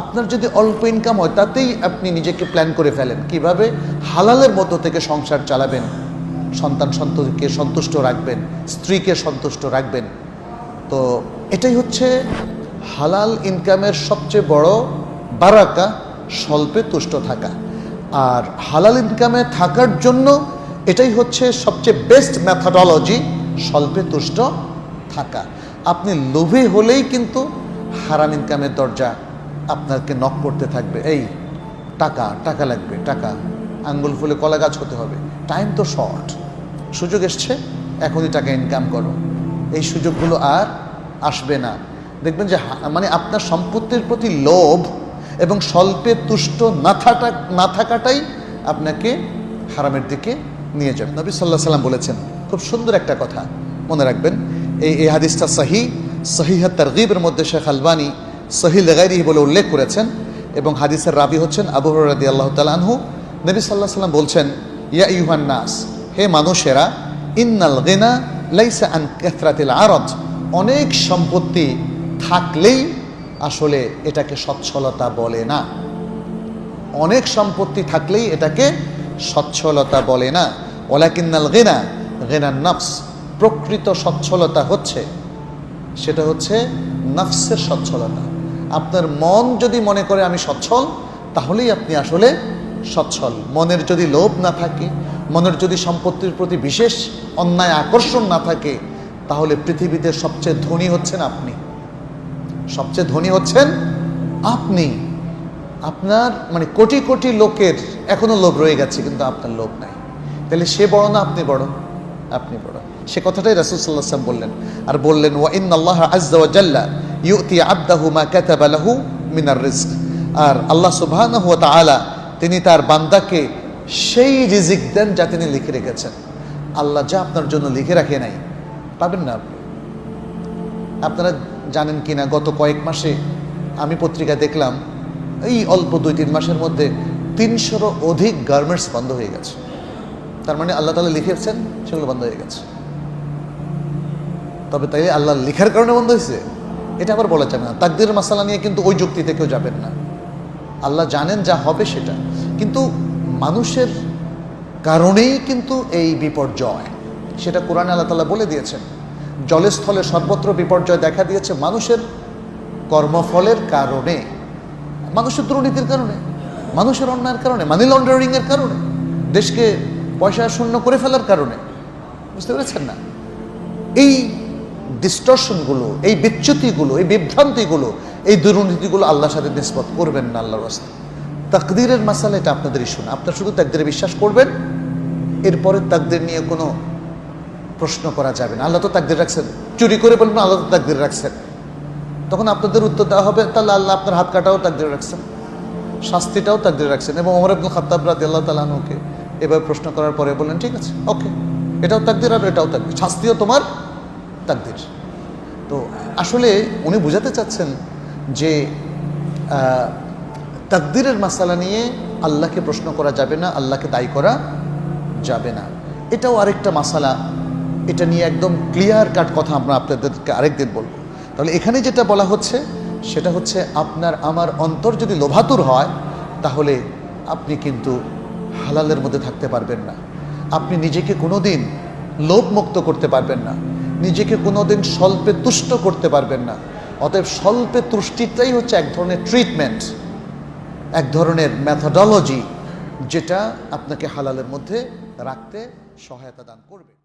আপনার যদি অল্প ইনকাম হয়, তাতেই আপনি নিজেকে প্ল্যান করে ফেলেন। কীভাবে? হালালের মধ্য থেকে সংসার চালাবেন। সন্তান সন্ততিকে সন্তুষ্ট রাখবেন, স্ত্রীকে সন্তুষ্ট রাখবেন। তো এটাই হচ্ছে হালাল ইনকামের সবচেয়ে বড় বারাকা, স্বল্পে তুষ্ট থাকা। আর হালাল ইনকামে থাকার জন্য এটাই হচ্ছে সবচেয়ে বেস্ট ম্যাথাডলজি স্বল্পে তুষ্ট থাকা। আপনি লোভে হলেই কিন্তু হারাম ইনকামের দরজা আপনাকে নক করতে থাকবে। এই, টাকা টাকা লাগবে, টাকা। আঙ্গুল ফুলে কলা গাছ হতে হবে। টাইম তো শর্ট সুযোগ এসছে, এখনই টাকা ইনকাম করো। এই সুযোগগুলো আর আসবে না। দেখবেন যে মানে আপনার সম্পত্তির প্রতি লোভ এবং স্বল্পে তুষ্ট না থাকা না থাকাটাই আপনাকে হারামের দিকে নিয়ে যাবে। নবী সাল্লাহ সাল্লাম বলেছেন, খুব সুন্দর একটা কথা মনে রাখবেন। এই এই হাদিসটা সাহি, সহিহা তারগিবের মধ্যে শেখ আলবানী সহি লেগাইরি বলে উল্লেখ করেছেন এবং হাদিসের রাবি হচ্ছেন আবু রাদি আল্লাহ তালানহু নবী সাল্লাহ সাল্লাম বলছেন, ইয়া ইউহান নাস, হে মানুষেরা, ইন্নাল গেনা লাইসা আন কেথরাতিল আরত অনেক সম্পত্তি থাকলেই আসলে এটাকে সচ্ছলতা বলে না। অনেক সম্পত্তি থাকলেই এটাকে সচ্ছলতা বলে না। ওলাকিন্নাল গেনা গেনার নফস। প্রকৃত সচ্ছলতা হচ্ছে, সেটা হচ্ছে নফসের সচ্ছলতা। আপনার মন যদি মনে করে আমি সচ্ছল, তাহলেই আপনি আসলে সচ্ছল। মনের যদি লোভ না থাকে, মনের যদি সম্পত্তির প্রতি বিশেষ অন্যায় আকর্ষণ না থাকে, তাহলে পৃথিবীতে সবচেয়ে ধনী হচ্ছেন আপনি। সবচেয়ে ধনী হচ্ছেন আপনি। আপনার মানে কোটি কোটি লোকের এখনও লোভ রয়ে গেছে, কিন্তু আপনার লোভ নাই। তাহলে সে বড় না আপনি বড়? আপনি বড়। সে কথাটাই রাসুল সাল্লাহ বললেন। আর বললেন, ওয়া আল্লাহ জাল্লা। ইউতি আব্দাহু মা কাতাবা লাহু মিনার রিজক। আর আল্লাহ সুবহানাহু ওয়া তাআলা তিনি তার বান্দাকে সেই রিজিক দেন যা তিনি লিখে রেখেছেন। আল্লাহ যা আপনার জন্য লিখে রাখে নাই, পাবেন না আপনি। আপনারা জানেন কি না গত কয়েক মাসে আমি পত্রিকা দেখলাম, এই অল্প দুই তিন মাসের মধ্যে তিনশোরও অধিক গার্মেন্টস বন্ধ হয়ে গেছে। তার মানে আল্লাহ তালা লিখেছেন, সেগুলো বন্ধ হয়ে গেছে। তবে তাই আল্লাহ লিখার কারণে বন্ধ হয়েছে এটা আবার বলা যাবে না, তাকদির মাসালা নিয়ে কিন্তু ওই যুক্তিতে কেউ যাবেন না। আল্লাহ জানেন যা হবে সেটা। কিন্তু মানুষের কারণেই কিন্তু এই বিপর্যয়, সেটা কোরআনে আল্লাহ তালা বলে দিয়েছেন। জলস্থলে সর্বত্র বিপর্যয় দেখা দিয়েছে মানুষের কর্মফলের কারণে, মানুষের দুর্নীতির কারণে, মানুষের অন্যায়ের কারণে মানি লন্ডারিংয়ের কারণে, দেশকে পয়সা শূন্য করে ফেলার কারণে। বুঝতে পেরেছেন না? এই ডিস্টর্শনগুলো এই বিচ্যুতিগুলো, এই বিভ্রান্তিগুলো, এই দুর্নীতিগুলো আল্লাহর সাথে নিষ্পত করবেন না আল্লাহর রাস্তা তাকদিরের মাসালা এটা আপনাদের ইস্যু আপনার শুধু তাকদিরে বিশ্বাস করবেন, এরপরে তাকদির নিয়ে কোনো প্রশ্ন করা যাবে না। আল্লাহ তো তাকদির রাখছেন। চুরি করে বলবেন, আল্লাহ তো তাকদির রাখছেন। তখন আপনাদের উত্তর দেওয়া হবে, তাহলে আল্লাহ আপনার হাত কাটাও তাকদির রাখছেন। শাস্তিটাও তাকদির রাখছেন। এবং ওমর আব্দুল খাত্তাব রাদি আল্লাহ তালানুকে এবার প্রশ্ন করার পরে বললেন, ঠিক আছে, ওকে, এটাও তাকদির আর এটাও তাকদির। শাস্তিও তোমার তাকদির তো আসলে উনি বোঝাতে চাচ্ছেন যে তাকদিরের মাসালা নিয়ে আল্লাহকে প্রশ্ন করা যাবে না, আল্লাহকে দায়ী করা যাবে না। এটাও আরেকটা মাসালা। এটা নিয়ে একদম ক্লিয়ার কাট কথা আমরা আপনাদেরকে আরেকদিন বলব। তাহলে এখানে যেটা বলা হচ্ছে, সেটা হচ্ছে আপনার, আমার অন্তর যদি লোভাতুর হয়, তাহলে আপনি কিন্তু হালালের মধ্যে থাকতে পারবেন না। আপনি নিজেকে কোনোদিন লোভমুক্ত করতে পারবেন না। নিজেকে কোনোদিন স্বল্পে তুষ্ট করতে পারবেন না। অতএব স্বল্পে তুষ্টিটাই হচ্ছে এক ধরনের ট্রিটমেন্ট এক ধরনের ম্যাথোডলজি যেটা আপনাকে হালালের মধ্যে রাখতে সহায়তা দান করবে।